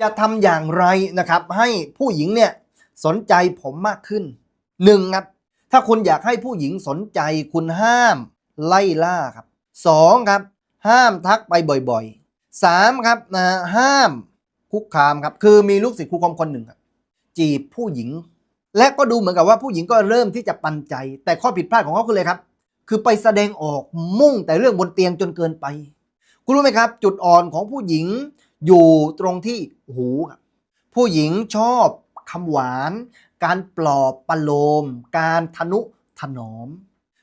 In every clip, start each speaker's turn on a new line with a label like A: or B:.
A: จะทำอย่างไรนะครับ ให้ผู้หญิงเนี่ยสนใจผมมากขึ้นหนึ่งครับ ถ้าคุณอยากให้ผู้หญิงสนใจคุณห้ามไล่ล่าครับสองครับ ห้ามทักไปบ่อยๆสามครับนะห้ามคุกคามครับ คือมีลูกศิษย์ครูคอมคนหนึ่งครับจีบผู้หญิง และก็ดูเหมือนกับว่าผู้หญิงก็เริ่มที่จะปันใจ แต่ข้อผิดพลาดของเขาคืออะไรครับ คือไปแสดงออกมุ่งแต่เรื่องบนเตียงจนเกินไป คุณรู้ไหมครับ จุดอ่อนของผู้หญิง อยู่ตรงที่หูครับผู้หญิงชอบคำหวาน การปลอบประโลม การทนุถนอม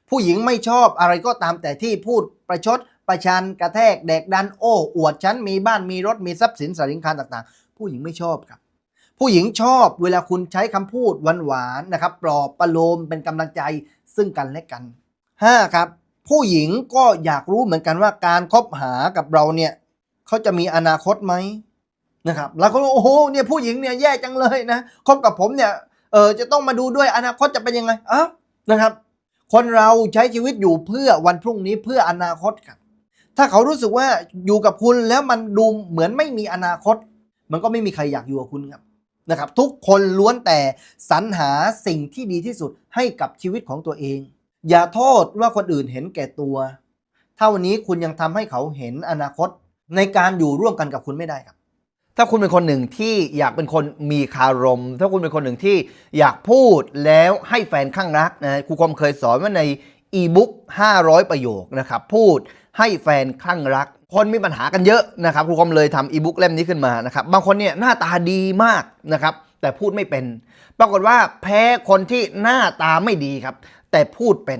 A: ผู้หญิงไม่ชอบอะไรก็ตามแต่ที่พูดประชดประชันกระแทกแดกดันโอ้อวดฉันมีบ้านมีรถมีทรัพย์สินสริงคารต่างๆ ผู้หญิงไม่ชอบครับ ผู้หญิงชอบเวลาคุณใช้คำพูดหวานๆนะครับปลอบประโลมเป็นกำลังใจซึ่งกันและกัน 5. ครับผู้หญิงก็อยากรู้เหมือนกันว่าการคบหากับเราเนี่ย เขาจะมีอนาคตไหมนะครับแล้วก็โอ้โหเนี่ยผู้หญิงเนี่ยแย่จังเลยนะคบกับผมเนี่ยเออจะต้องมาดูด้วยอนาคตจะเป็นยังไงอ้าวนะครับ คนเราใช้ชีวิตอยู่เพื่อวันพรุ่งนี้เพื่ออนาคตครับถ้าเขารู้สึกว่าอยู่กับคุณแล้วมันดูเหมือนไม่มีอนาคต มันก็ไม่มีใครอยากอยู่กับคุณครับนะครับ ทุกคนล้วนแต่สรรหาสิ่งที่ดีที่สุดให้กับชีวิตของตัวเอง อย่าโทษว่าคนอื่นเห็นแก่ตัว ถ้าวันนี้คุณยังทำให้เขาเห็นอนาคต ในการอยู่ร่วมกันกับคุณไม่ได้ครับ
B: ถ้าคุณเป็นคนหนึ่งที่อยากเป็นคนมีคารม ถ้าคุณเป็นคนหนึ่งที่อยากพูดแล้วให้แฟนข้างรักนะครูคมเคยสอนว่าในอีบุ๊ก500 ประโยคนะครับพูดให้แฟนข้างรัก คนมีปัญหากันเยอะนะครับครูคมเลยทำอีบุ๊กเล่มนี้ขึ้นมานะครับบางคนเนี่ยหน้าตาดีมากนะครับแต่พูดไม่เป็น ปรากฏว่าแพ้คนที่หน้าตาไม่ดีครับ แต่พูดเป็น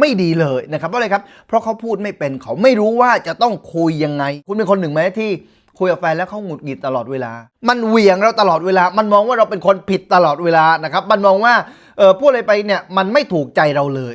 B: ไม่ดีเลยนะครับเพราะอะไรครับ เพราะเขาพูดไม่เป็นเขาไม่รู้ว่าจะต้องคุยยังไง คุณเป็นคนหนึ่งไหมที่คุยกับแฟนแล้วเขาหงุดหงิดตลอดเวลา มันเหวี่ยงเราตลอดเวลา มันมองว่าเราเป็นคนผิดตลอดเวลานะครับ มันมองว่าเออพูดอะไรไปเนี่ยมันไม่ถูกใจเราเลย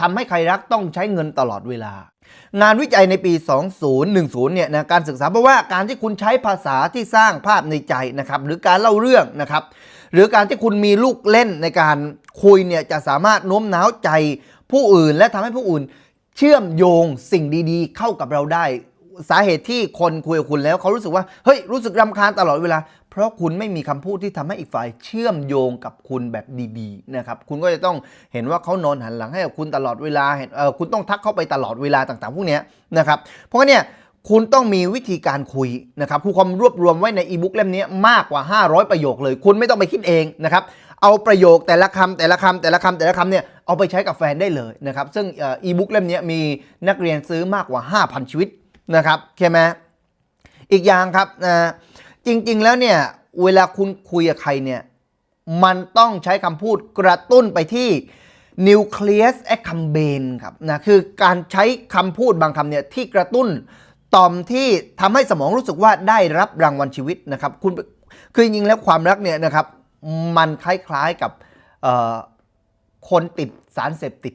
B: ทำให้ใครรักต้องใช้เงินตลอดเวลา งานวิจัยในปี 2010 เนี่ยนะการศึกษาเพราะว่าการที่คุณใช้ภาษาที่สร้างภาพในใจนะครับหรือการเล่าเรื่องนะครับหรือการที่คุณมีลูกเล่นในการคุยเนี่ยจะสามารถโน้มน้าวใจผู้อื่น และทำให้ผู้อื่น เชื่อมโยงสิ่งดีๆ เข้ากับเราได้สาเหตุที่คนคุยกับคุณแล้วเขารู้สึกว่าเฮ้ยรู้สึกรำคาญตลอดเวลา เพราะคุณไม่มีคำพูดที่ทำให้อีกฝ่ายเชื่อมโยงกับคุณแบบดีๆนะครับคุณก็จะต้องเห็นว่าเขานอนหันหลังให้กับคุณตลอดเวลาเห็นเออคุณต้องทักเข้าไปตลอดเวลาต่างๆ พวกนี้นะครับเพราะงั้นเนี่ยคุณต้องมีวิธีการคุยนะครับครูคอมรวบรวมไว้ในอีบุ๊กเล่มนี้มากกว่า 500 ประโยคเลย คุณไม่ต้องไปคิดเองนะครับ เอาประโยคแต่ละคำแต่ละคำแต่ละคำแต่ละคำเนี่ยเอาไปใช้กับแฟนได้เลยนะครับ ซึ่งอีบุ๊กเล่มนี้มีนักเรียนซื้อมากกว่า 5,000 ชีวิตนะครับใช่ไหมอีกอย่างครับนะ จริง ๆ แล้วเนี่ยเวลาคุณคุยกับใครเนี่ยมันต้องใช้คำพูดกระตุ้นไปที่ nucleus accumbens ครับนะคือการใช้คำพูดบางคำเนี่ยที่กระตุ้นต่อมที่ทำให้สมองรู้สึกว่าได้รับรางวัลชีวิตนะครับคุณคือจริงๆแล้วความรักเนี่ยนะครับมันคล้ายๆกับคนติดสารเสพติด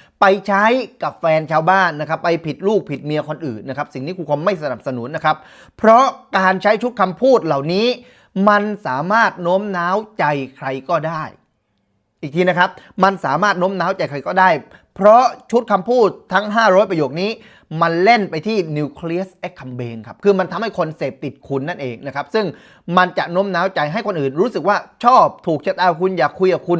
B: ไปใช้กับแฟนชาวบ้านนะครับไปผิดลูกผิดเมียคนอื่นนะครับสิ่งนี้ครูคอมไม่สนับสนุนนะครับ เพราะการใช้ชุดคำพูดเหล่านี้ มันสามารถโน้มน้าวใจใครก็ได้ อีกทีนะครับ มันสามารถโน้มน้าวใจใครก็ได้ เพราะชุดคำพูดทั้ง 500 ประโยคนี้ มันเล่นไปที่ nucleus accumbens ครับคือมันทำให้คนเสพติดคุณนั่นเองนะครับซึ่งมันจะโน้มน้าวใจให้คนอื่นรู้สึกว่าชอบถูกชะตาคุณอยากคุยกับคุณ